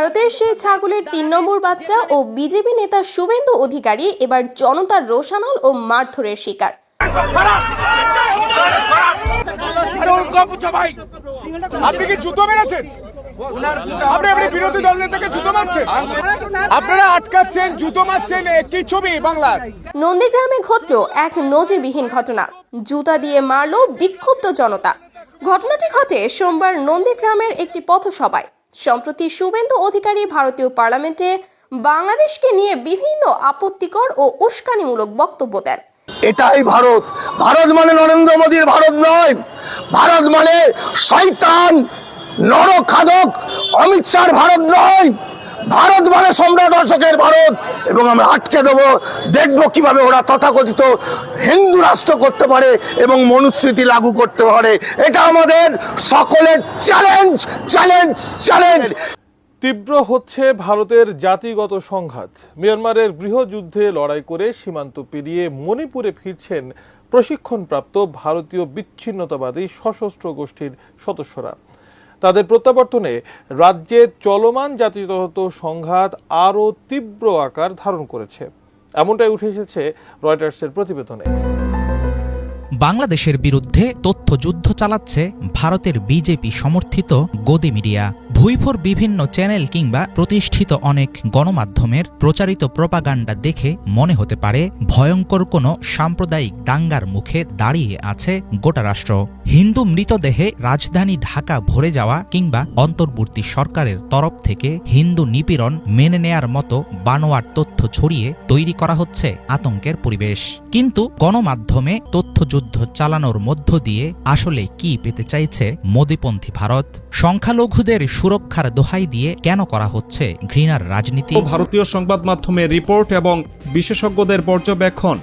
ভারতের সেই ছাগলের তিন নম্বর বাচ্চা ও বিজেপি নেতা শুভেন্দু অধিকারী এবার জনতার রোষানল ও মারধরের শিকার। আরে ওর কম পুছো ভাই। আপনি কি জুতো মেরেছেন? আপনি আপনি বিরোধী দল নেতাকে জুতো মারছেন? আপনারা আটকাচ্ছেন জুতো মারছেন কি ছবি বাংলার। নন্দীগ্রামে ঘটল এক নজিরবিহীন ঘটনা। জুতা দিয়ে মারল বিক্ষুব্ধ জনতা। ঘটনাটি ঘটে সোমবার নন্দীগ্রামের একটি পথসভায়। সম্প্রতি শুভেন্দু অধিকারী ভারতীয় পার্লামেন্টে বাংলাদেশকে নিয়ে বিভিন্ন আপত্তিকর ও উস্কানিমূলক বক্তব্য দেন। এটাই ভারত। ভারত মানে নরেন্দ্র মোদীর ভারত নয়। ভারত মানে শয়তান নরখাদক অমিত শাহর ভারত নয়। ভারত মানে সম্রাট অশোকের ভারত। এবং আমরা আটকে দেবো, দেখব কীভাবে ওরা তথাকথিত হিন্দু রাষ্ট্র করতে পারে এবং মনুস্মৃতি লাগু করতে পারে। এটা আমাদের সকলের চ্যালেঞ্জ চ্যালেঞ্জ চ্যালেঞ্জ তীব্র হচ্ছে ভারতের জাতিগত সংঘাত। মিয়ানমারের গৃহযুদ্ধে লড়াই করে সীমান্ত পেরিয়ে মণিপুরে ফিরছেন প্রশিক্ষণপ্রাপ্ত ভারতীয় বিচ্ছিন্নতাবাদী সশস্ত্র গোষ্ঠীর সদস্যরা। তাদের প্রত্যাবর্তনে রাজ্যে চলমান জাতিগত সংঘাত আরও তীব্র আকার ধারণ করেছে। এমনটাই উঠে এসেছে রয়টার্সের প্রতিবেদনে। বাংলাদেশের বিরুদ্ধে তথ্যযুদ্ধ চালাচ্ছে ভারতের বিজেপি সমর্থিত গদি মিডিয়া। ভুইফোর বিভিন্ন চ্যানেল কিংবা প্রতিষ্ঠিত অনেক গণমাধ্যমের প্রচারিত প্রপাগান্ডা দেখে মনে হতে পারে, ভয়ঙ্কর কোনো সাম্প্রদায়িক দাঙ্গার মুখে দাঁড়িয়ে আছে গোটা রাষ্ট্র। হিন্দু মৃতদেহে রাজধানী ঢাকা ভরে যাওয়া কিংবা অন্তর্বর্তী সরকারের তরফ থেকে হিন্দু নিপীড়ন মেনে নেয়ার মতো বানোয়ার তথ্য ছড়িয়ে তৈরি করা হচ্ছে আতঙ্কের পরিবেশ। কিন্তু গণমাধ্যমে তথ্যযুদ্ধ চালানোর মধ্য দিয়ে আসলে কি পেতে চাইছে মোদীপন্থী ভারত? সংখ্যালঘুদের সুরক্ষার দোহাই দিয়ে কেন করা হচ্ছে? ঘৃণার রাজনীতি। ভারতীয় সংবাদ মাধ্যমের রিপোর্ট এবং বিশেষজ্ঞদের পর্যবেক্ষণ,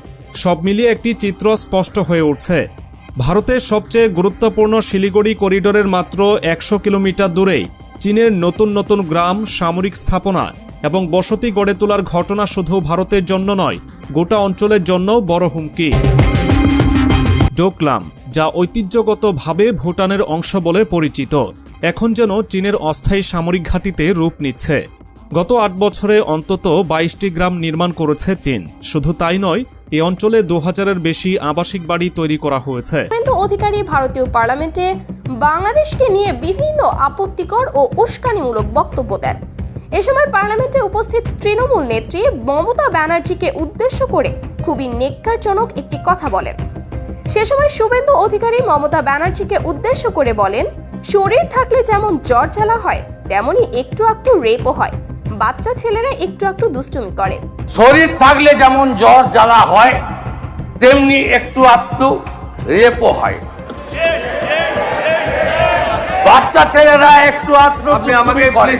সব মিলিয়ে একটি চিত্র স্পষ্ট হয়ে উঠছে। ভারতের সবচেয়ে গুরুত্বপূর্ণ শিলিগুড়ি করিডোরের মাত্র একশো কিলোমিটার দূরেই চীনের নতুন নতুন গ্রাম, সামরিক স্থাপনা এবং বসতি গড়ে তোলার ঘটনা শুধু ভারতের জন্য নয়, গোটা অঞ্চলের জন্য বড় হুমকি। ডোকলাম, যা ঐতিহ্যগতভাবে ভুটানের অংশ বলে পরিচিত। এখন যেন চীনের অস্থায়ী সামরিক ঘাঁটিতে রূপ নিচ্ছে। গত আট বছরে অন্তত বাইশটি গ্রাম নির্মাণ করেছে চীন। শুধু তাই নয়, এ অঞ্চলে দু হাজারের বেশি আবাসিক বাড়ি তৈরি করা হয়েছে। অধিকারী ভারতীয় পার্লামেন্টে বাংলাদেশকে নিয়ে বিভিন্ন আপত্তিকর ও উস্কানিমূলক বক্তব্য দেন। এ সময় পার্লামেন্টে উপস্থিত তৃণমূল নেত্রী মমতা ব্যানার্জিকে উদ্দেশ্য করে খুবই নেককারজনক একটি কথা বলেন। সে সময় শুভেন্দু অধিকারী মমতা ব্যানার্জিকে উদ্দেশ্য করে বলেন শরীর থাকলে যেমন জ্বর জ্বালা হয় তেমনি একটু একটু রেপও হয়। বাচ্চা ছেলেরা একটু একটু দুষ্টুমি করে। শরীর থাকলে যেমন জ্বর জ্বালা হয় তেমনি একটু আধটু রেপও হয়। বাচ্চা ছেলেরা একটু আধটু আপনি আমাকে করে।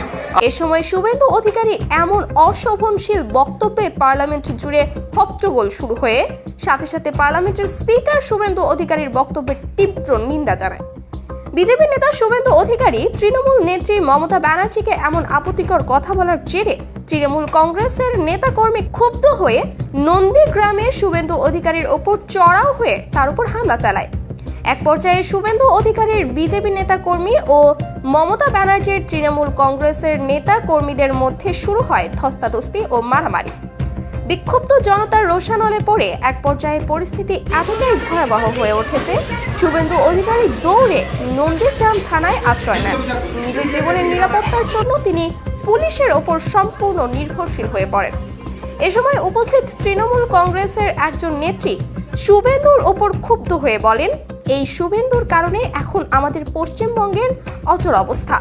এ সময় শুভেন্দু অধিকারী এমন অশোভনশীল বক্তব্যে পার্লামেন্ট জুড়ে হট্টগোল শুরু হয়ে সাথে সাথে পার্লামেন্টের স্পিকার শুভেন্দু অধিকারীর বক্তব্যের তীব্র নিন্দা জানায়। বিজেপি নেতা শুভেন্দু অধিকারী, তৃণমূল নেত্রী মমতা ব্যানার্জিকে এমন আপত্তিকর কথা বলার জেরে তৃণমূল কংগ্রেসের নেতাকর্মী ক্ষুব্ধ হয়ে নন্দীগ্রামে শুভেন্দু অধিকারীর ওপর চড়াও হয়ে তার উপর হামলা চালায়। এক পর্যায়ে শুভেন্দু অধিকারীর বিজেপি নেতাকর্মী ও মমতা ব্যানার্জির তৃণমূল কংগ্রেসের নেতা কর্মীদের মধ্যে শুরু হয় ধস্তাধস্তি ও মারামারি। বিক্ষুব্ধ জনতার রোষানলে পড়ে এক পর্যায়ে পরিস্থিতি এতটাই ভয়াবহ হয়ে উঠেছে, শুভেন্দু অধিকারী দৌড়ে নন্দীগ্রাম থানায় আশ্রয় নেন। নিজের জীবনের নিরাপত্তার জন্য তিনি পুলিশের ওপর সম্পূর্ণ নির্ভরশীল হয়ে পড়েন। এ সময় উপস্থিত তৃণমূল কংগ্রেসের একজন নেত্রী শুভেন্দুর ওপর ক্ষুব্ধ হয়ে বলেন, এই শুভেন্দুর কারণে এখন আমাদের পশ্চিমবঙ্গের অচল অবস্থা।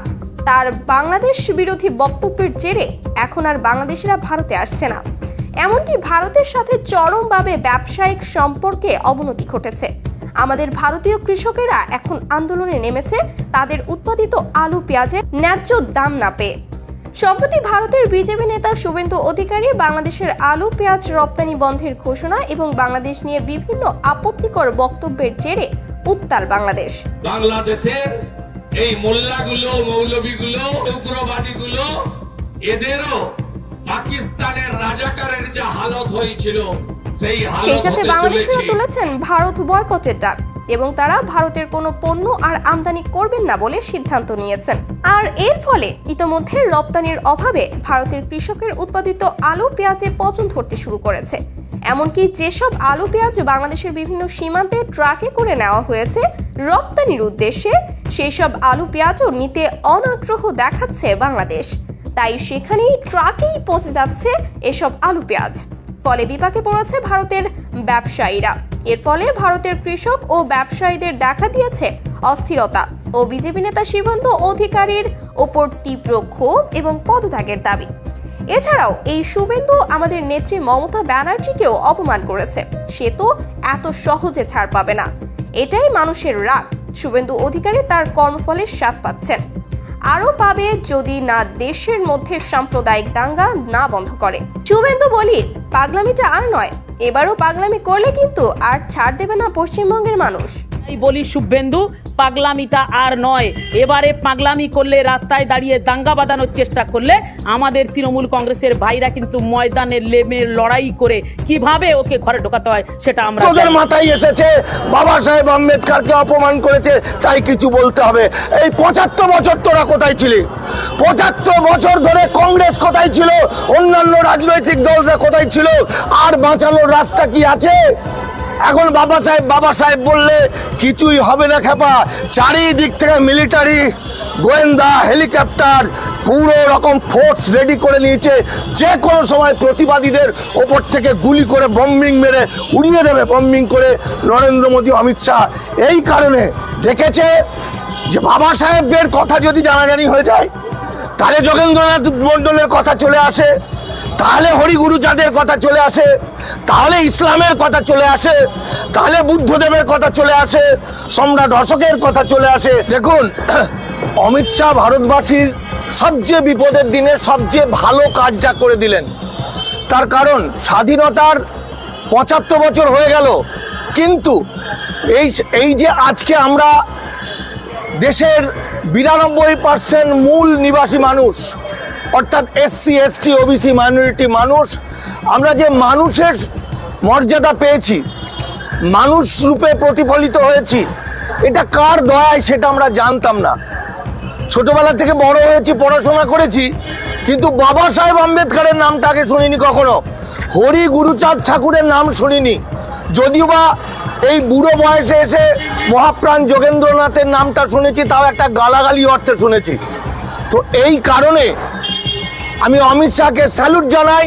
তার বাংলাদেশ বিরোধী বক্তব্যের জেরে এখন আর বাংলাদেশিরা ভারতে আসছে না। এমনকি ভারতের সাথে চরমভাবে ব্যবসায়িক সম্পর্কে অবনতি ঘটেছে। আমাদের ভারতীয় কৃষকেরা এখন আন্দোলনে নেমেছে, তাদের উৎপাদিত আলু, পেঁয়াজের ন্যায্য দাম না পেয়ে। সম্প্রতি ভারতের বিজেপি নেতা শুভেন্দু অধিকারী বাংলাদেশের আলু, পেঁয়াজ রপ্তানি বন্ধের ঘোষণা এবং বাংলাদেশ নিয়ে বিভিন্ন আপত্তিকর বক্তব্যের জেরে উত্তাল বাংলাদেশ। বাংলাদেশের এই মোল্লাগুলো মৌলবীগুলো উগ্রবাদীগুলো এদেরও পাকিস্তানের রাজাকারের যে হালত হয়েছিল সেই সাথে হতে বাংলাদেশিরা তুলেছেন ভারত বয়কটের ডাক এবং তারা ভারতের কোনো পণ্য আর আমদানি করবেন না বলে সিদ্ধান্ত নিয়েছেন। আর এর ফলে ইতোমধ্যে রপ্তানির অভাবে ভারতের কৃষকের উৎপাদিত আলু পেঁয়াজে পচন ধরতে শুরু করেছে। এমনকি যেসব আলু পেঁয়াজ বাংলাদেশের বিভিন্ন সীমান্তে ট্রাকে করে নেওয়া হয়েছে রপ্তানির উদ্দেশ্যে সেই সব আলু পেঁয়াজও নিতে অনাগ্রহ দেখাচ্ছে বাংলাদেশ। তাই সেখানেই ট্রাকেই পচে যাচ্ছে এসব আলু পেঁয়াজ। ফলে বিপাকে পড়েছে ভারতের ব্যবসায়ীরা। এর ফলে ভারতের কৃষক ও ব্যবসায়ীদের দেখা দিয়েছে অস্থিরতা ও বিজেপি নেতা শিবন্ত অধিকারীর ওপর তীব্র ক্ষোভ এবং পদত্যাগের দাবি। এছাড়াও এই শুভেন্দু আমাদের নেত্রী মমতা ব্যানার্জিকেও অপমান করেছে। সে তো এত সহজে ছাড় পাবে না। এটাই মানুষের রাগ। শুভেন্দু অধিকারী তার কর্মফলের স্বাদ পাচ্ছেন। আরও পাবে যদি না দেশের মধ্যে সাম্প্রদায়িক দাঙ্গা না বন্ধ করে। শুভেন্দু বলি, পাগলামিটা আর নয়। এবারও পাগলামি করলে কিন্তু আর ছাড় দেবে না পশ্চিমবঙ্গের মানুষ। তাই বলি শুভেন্দু পাগলামিটা আর নয়। এবারে পাগলামি করলে রাস্তায় দাঁড়িয়ে দাঙ্গা বাঁধানোর চেষ্টা করলে আমাদের তৃণমূল কংগ্রেসের ভাইরা কিন্তু ময়দানে লেমে লড়াই করে কীভাবে ওকে ঘরে ঢোকাতে হয় সেটা আমরা তোদের মাথায় এসেছে বাবা সাহেব আম্বেদকারকে অপমান করেছে তাই কিছু বলতে হবে। এই পঁচাত্তর বছর তোরা কোথায় ছিলি? পঁচাত্তর বছর ধরে কংগ্রেস কোথায় ছিল? অন্যান্য রাজনৈতিক দলরা কোথায় ছিল? আর বাঁচানোর রাস্তা কি আছে? এখন বাবা সাহেব বাবা সাহেব বললে কিছুই হবে না খেপা। চারিদিক থেকে মিলিটারি গোয়েন্দা হেলিকপ্টার পুরো রকম ফোর্স রেডি করে নিয়েছে। যে কোনো সময় প্রতিবাদীদের ওপর থেকে গুলি করে বম্বিং মেরে উড়িয়ে দেবে বম্বিং করে নরেন্দ্র মোদী, অমিত শাহ। এই কারণে দেখেছে যে বাবা সাহেবের কথা যদি জানাজানি হয়ে যায়, তাহলে যোগেন্দ্রনাথ মণ্ডলের কথা চলে আসে। তাহলে হরিগুরু চাঁদের কথা চলে আসে, তাহলে ইসলামের কথা চলে আসে, তাহলে বুদ্ধদেবের কথা চলে আসে, সম্রাট অশোকের কথা চলে আসে। দেখুন, অমিত শাহ ভারতবাসীর সবচেয়ে বিপদের দিনে সবচেয়ে ভালো কাজ যা করে দিলেন, তার কারণ স্বাধীনতার পঁচাত্তর বছর হয়ে গেল। কিন্তু এই এই যে আজকে আমরা দেশের বিরানব্বই পার্সেন্ট মূল নিবাসী মানুষ অর্থাৎ এসসি এসটি ওবিসি মাইনরিটি মানুষ, আমরা যে মানুষের মর্যাদা পেয়েছি, মানুষ রূপে প্রতিফলিত হয়েছি, এটা কার দয়ায় সেটা আমরা জানতাম না। ছোটবেলা থেকে বড় হয়েছি, পড়াশোনা করেছি, কিন্তু বাবা সাহেব আম্বেদকরের আগে শুনিনি কখনো। হরি গুরুচাঁদ ঠাকুরের নাম শুনিনি। যদিও বা এই বুড়ো বয়সে এসে মহাপ্রাণ যোগেন্দ্রনাথের নামটা শুনেছি, তাও একটা গালাগালি অর্থে শুনেছি। তো এই কারণে আমি অমিত শাহকে স্যালুট জানাই,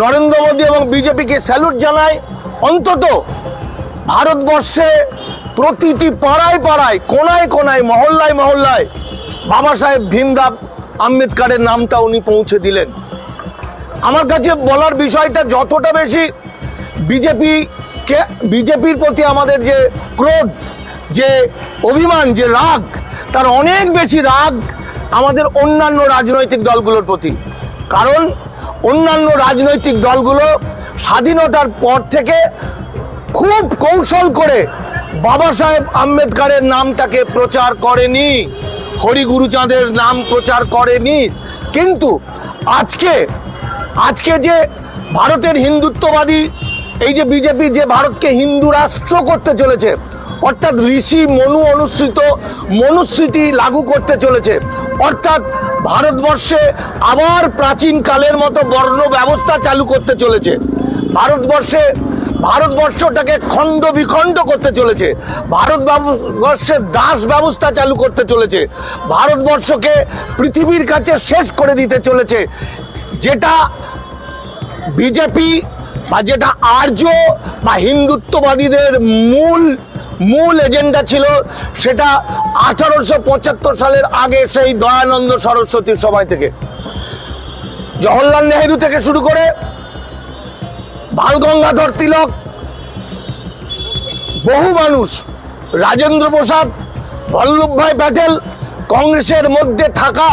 নরেন্দ্র মোদী এবং বিজেপিকে স্যালুট জানাই। অন্তত ভারতবর্ষে প্রতিটি পাড়ায় পাড়ায়, কোনায় কোনায়, মহল্লায় মহল্লায় বাবা সাহেব ভীমরাব আম্বেদকারের নামটা উনি পৌঁছে দিলেন। আমার কাছে বলার বিষয়টা যতটা বেশি বিজেপি কে বিজেপির প্রতি আমাদের যে ক্রোধ, যে অভিমান, যে রাগ, তার অনেক বেশি রাগ আমাদের অন্যান্য রাজনৈতিক দলগুলোর প্রতি। কারণ অন্যান্য রাজনৈতিক দলগুলো স্বাধীনতার পর থেকে খুব কৌশল করে বাবা সাহেব আম্বেদকারের নামটাকে প্রচার করেনি হরিগুরুচাঁদের নাম প্রচার করেনি। কিন্তু আজকে আজকে যে ভারতের হিন্দুত্ববাদী, এই যে বিজেপি যে ভারতকে হিন্দু রাষ্ট্র করতে চলেছে, অর্থাৎ ঋষি মনু অনুসৃত মনুস্মৃতি লাগু করতে চলেছে অর্থাৎ ভারতবর্ষে আবার প্রাচীন কালের মতো বর্ণ ব্যবস্থা চালু করতে চলেছে। ভারতবর্ষে, ভারতবর্ষটাকে খণ্ড বিখণ্ড করতে চলেছে। ভারত বর্ষের দাস ব্যবস্থা চালু করতে চলেছে। ভারতবর্ষকে পৃথিবীর কাছে শেষ করে দিতে চলেছে। যেটা বিজেপি বা যেটা আর্য বা হিন্দুত্ববাদীদের মূল মূল এজেন্ডা ছিল সেটা আঠারোশো পঁচাত্তর সালের আগে সেই দয়ানন্দ সরস্বতীর সময় থেকে। জওহরলাল নেহেরু থেকে শুরু করে বাল গঙ্গাধর তিলক, বহু মানুষ, রাজেন্দ্র প্রসাদ বল্লভভাই প্যাটেল, কংগ্রেসের মধ্যে থাকা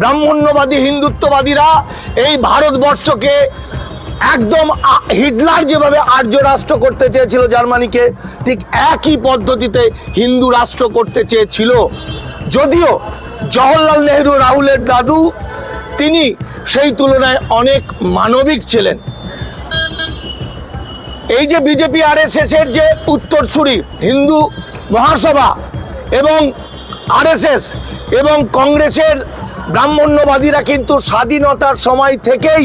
ব্রাহ্মণ্যবাদী হিন্দুত্ববাদীরা এই ভারতবর্ষকে একদম হিটলার যেভাবে আর্য রাষ্ট্র করতে চেয়েছিল জার্মানিকে, ঠিক একই পদ্ধতিতে হিন্দু রাষ্ট্র করতে চেয়েছিল। যদিও জওহরলাল নেহরু রাহুলের দাদু, তিনি সেই তুলনায় অনেক মানবিক ছিলেন। এই যে বিজেপি আর এস এর যে উত্তরসূরি হিন্দু মহাসভা এবং আরএসএস এবং কংগ্রেসের ব্রাহ্মণ্যবাদীরা কিন্তু স্বাধীনতার সময় থেকেই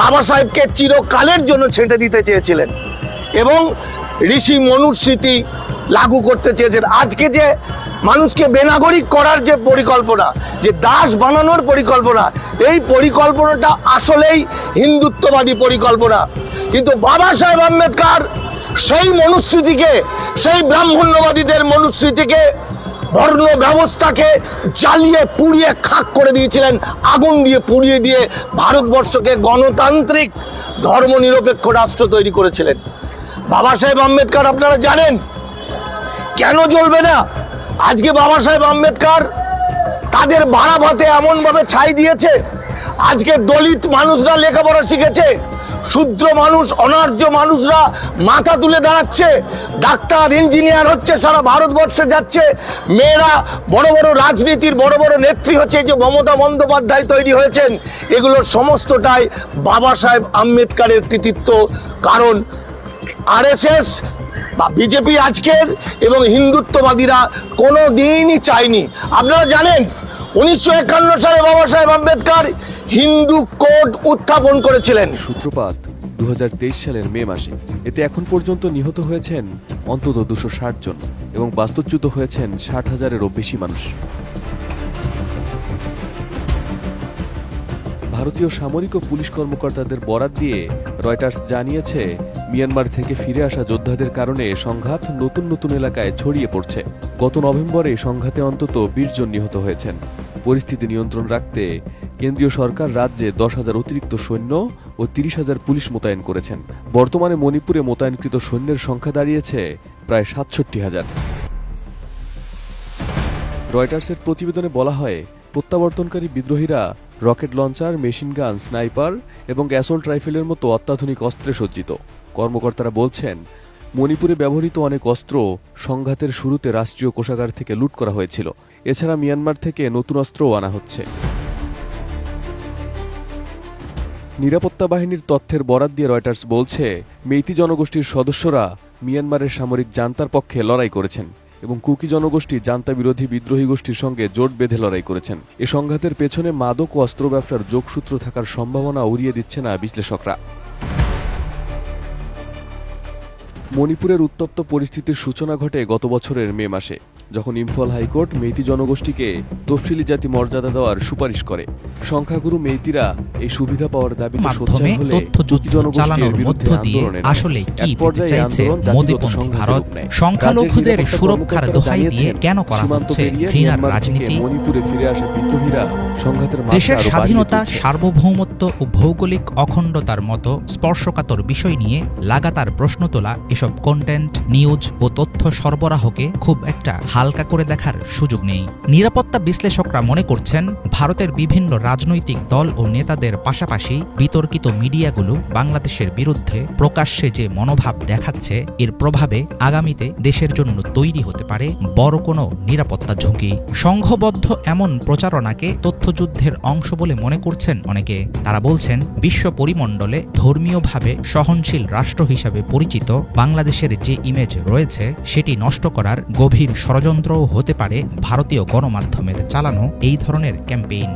বাবা সাহেবকে চিরকালের জন্য ছেঁটে দিতে চেয়েছিলেন এবং ঋষি মনুস্মৃতি লাগু করতে চেয়েছেন। আজকে যে মানুষকে বেনাগরিক করার যে পরিকল্পনা, যে দাস বানানোর পরিকল্পনা, এই পরিকল্পনাটা আসলেই হিন্দুত্ববাদী পরিকল্পনা। কিন্তু বাবা সাহেব আম্বেদকর সেই মনুস্মৃতিকে, সেই ব্রাহ্মণ্যবাদীদের মনুস্মৃতিকে বর্ণ ব্যবস্থাকে জ্বালিয়ে, পুড়িয়ে, খাক করে দিয়েছিলেন, আগুন দিয়ে পুড়িয়ে দিয়ে ভারতবর্ষকে গণতান্ত্রিক ধর্মনিরপেক্ষ রাষ্ট্র তৈরি করেছিলেন। বাবা সাহেব আম্বেদকর, আপনারা জানেন? কেন জ্বলবে না? আজকে বাবা সাহেব আম্বেদকর তাদের ভাড়া ভাতে এমনভাবে ছাই দিয়েছে। আজকে দলিত মানুষরা লেখাপড়া শিখেছে। শূদ্র মানুষ, অনার্য মানুষরা মাথা তুলে দাঁড়াচ্ছে। ডাক্তার, ইঞ্জিনিয়ার হচ্ছে, সারা ভারতবর্ষে যাচ্ছে। মেয়েরা বড় বড় রাজনীতির বড় বড় নেত্রী হচ্ছে যে মমতা বন্দ্যোপাধ্যায় তৈরি হয়েছেন, এগুলো সমস্তটাই বাবা সাহেব আম্বেদকারের কৃতিত্ব। কারণ আরএসএস বা বিজেপি আজকের এবং হিন্দুত্ববাদীরা কোনো দিনই চায়নি। আপনারা জানেন, উনিশশো একান্ন সালে বাবা সাহেব আম্বেদকর হিন্দু কোড উত্থাপন করেছিলেন। সূত্রপাত দু সালের মে মাসে। এতে এখন পর্যন্ত নিহত হয়েছেন অন্তত দুশো জন এবং বাস্তুচ্যুত হয়েছেন ষাট হাজারেরও বেশি মানুষ। ভারতীয় সামরিক ও পুলিশ কর্মকর্তাদের বরাত দিয়ে রয়টার্স জানিয়েছে, মিয়ানমার থেকে ফিরে আসা যোদ্ধাদের কারণে সংঘাত নতুন নতুন এলাকায় ছড়িয়ে পড়ছে। গত নভেম্বরে সংঘাতে অন্তত বিশ জন নিহত হয়েছেন। পরিস্থিতি নিয়ন্ত্রণ রাখতে কেন্দ্রীয় সরকার রাজ্যে দশ হাজার অতিরিক্ত সৈন্য ও তিরিশ হাজার পুলিশ মোতায়েন করেছেন। বর্তমানে মণিপুরে মোতায়েনকৃত সৈন্যের সংখ্যা দাঁড়িয়েছে প্রায় সাতষট্টি হাজার। রয়টার্সের প্রতিবেদনে বলা হয়, প্রত্যাবর্তনকারী বিদ্রোহীরা rocket launcher machine gun sniper এবং অ্যাসল্ট রাইফেলের মতো অত্যাধুনিক অস্ত্রে সজ্জিত। কর্মকর্তারা বলছেন, মণিপুরে ব্যবহৃত অনেক অস্ত্র সংঘাতের শুরুতে রাষ্ট্রীয় কোষাগার থেকে লুট করা হয়েছিল। এছাড়া মিয়ানমার থেকে নতুন অস্ত্রও আনা হচ্ছে। নিরাপত্তা বাহিনীর তথ্যের বরাত দিয়ে রয়টার্স বলছে, মেইতি জনগোষ্ঠীর সদস্যরা মিয়ানমারের সামরিক জান্তার পক্ষে লড়াই করেছেন এবং কুকি জনগোষ্ঠী জান্তা বিরোধী বিদ্রোহী গোষ্ঠীর সঙ্গে জোট বেঁধে লড়াই করেছেন। এ সংঘাতের পেছনে মাদক ও অস্ত্র ব্যবসার যোগসূত্র থাকার সম্ভাবনা উড়িয়ে দিচ্ছে না বিশ্লেষকরা। মণিপুরের উত্তপ্ত পরিস্থিতির সূচনা ঘটে গত বছরের মে মাসে। যখন ইম্ফল হাইকোর্ট মেইতি জনগোষ্ঠীকে তফসিলি জাতি মর্যাদা দেওয়ার সুপারিশ করে সংখ্যাগুরু মেইতিরা এই সুবিধা পাওয়ার দাবিতে মাধ্যমে সোচ্চার তথ্য যুদ্ধ চালানোর মধ্য দিয়ে আসলে কি চাইছে মোদীপন্থী ভারত? সংখ্যালঘুদের সুরক্ষার দোহাই দিয়ে কেন করা হচ্ছে? ঘৃণার রাজনীতি? মণিপুরে ফিরে আসা বিদ্রোহীরা সংঘাতের দেশের স্বাধীনতা সার্বভৌমত্ব ও ভৌগোলিক অখণ্ডতার মতো স্পর্শকাতর বিষয় নিয়ে লাগাতার প্রশ্ন তোলা এসব কন্টেন্ট নিউজ ও তথ্য সরবরাহকে খুব একটা হালকা করে দেখার সুযোগ নেই। নিরাপত্তা বিশ্লেষকরা মনে করছেন, ভারতের বিভিন্ন রাজনৈতিক দল ও নেতাদের পাশাপাশি বিতর্কিত মিডিয়াগুলো বাংলাদেশের বিরুদ্ধে প্রকাশ্যে যে মনোভাব দেখাচ্ছে, এর প্রভাবে আগামীতে দেশের জন্য তৈরি হতে পারে বড় কোনো নিরাপত্তা ঝুঁকি। সংঘবদ্ধ এমন প্রচারণাকে তথ্যযুদ্ধের অংশ বলে মনে করছেন অনেকে। তারা বলছেন, বিশ্ব পরিমণ্ডলে ধর্মীয়ভাবে সহনশীল রাষ্ট্র হিসাবে পরিচিত বাংলাদেশের যে ইমেজ রয়েছে, সেটি নষ্ট করার গভীর ষড়যন্ত্রও হতে পারে ভারতীয় গণমাধ্যমের চালানো এই ধরনের ক্যাম্পেইন।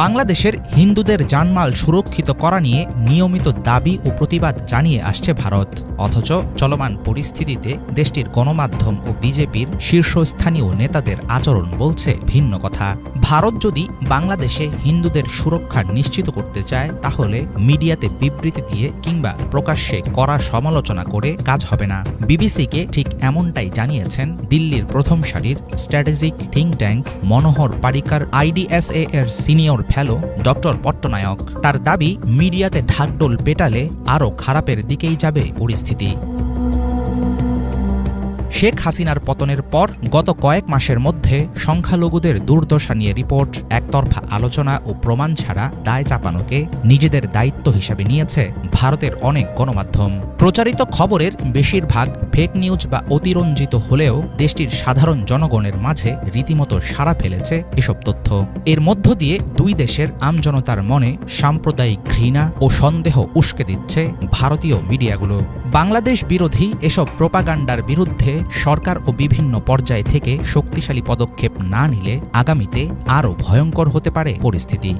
বাংলাদেশের হিন্দুদের জানমাল সুরক্ষিত করা নিয়ে নিয়মিত দাবি ও প্রতিবাদ জানিয়ে আসছে ভারত। অথচ চলমান পরিস্থিতিতে দেশটির গণমাধ্যম ও বিজেপির শীর্ষস্থানীয় নেতাদের আচরণ বলছে ভিন্ন কথা। ভারত যদি বাংলাদেশে হিন্দুদের সুরক্ষা নিশ্চিত করতে চায়, তাহলে মিডিয়াতে বিবৃতি দিয়ে কিংবা প্রকাশ্যে করা সমালোচনা করে কাজ হবে না। বিবিসিকে ঠিক এমনটাই জানিয়েছেন দিল্লির প্রথম সারির strategic think tank Manohar Parrikar IDSA এর সিনিয়র ফেলো ডক্টর পট্টনায়ক। তার দাবি, মিডিয়াতে ঢাকডোল পেটালে আরও খারাপের দিকেই যাবে পরিস্থিতি। শেখ হাসিনার পতনের পর গত কয়েক মাসের মধ্যে সংখ্যালঘুদের দুর্দশা নিয়ে রিপোর্ট, একতরফা আলোচনা ও প্রমাণ ছাড়া দায় চাপানোকে নিজেদের দায়িত্ব হিসাবে নিয়েছে ভারতের অনেক গণমাধ্যম। প্রচারিত খবরের বেশিরভাগ ফেক নিউজ বা অতিরঞ্জিত হলেও দেশটির সাধারণ জনগণের মাঝে রীতিমতো সাড়া ফেলেছে এসব তথ্য। এর মধ্য দিয়ে দুই দেশের আমজনতার মনে সাম্প্রদায়িক ঘৃণা ও সন্দেহ উস্কে দিচ্ছে ভারতীয় মিডিয়াগুলো। বাংলাদেশ বিরোধী এসব প্রোপাগান্ডার বিরুদ্ধে সরকার ও বিভিন্ন পর্যায় থেকে শক্তিশালী পদক্ষেপ না নিলে আগামীতে আরও ভয়ঙ্কর হতে পারে পরিস্থিতি।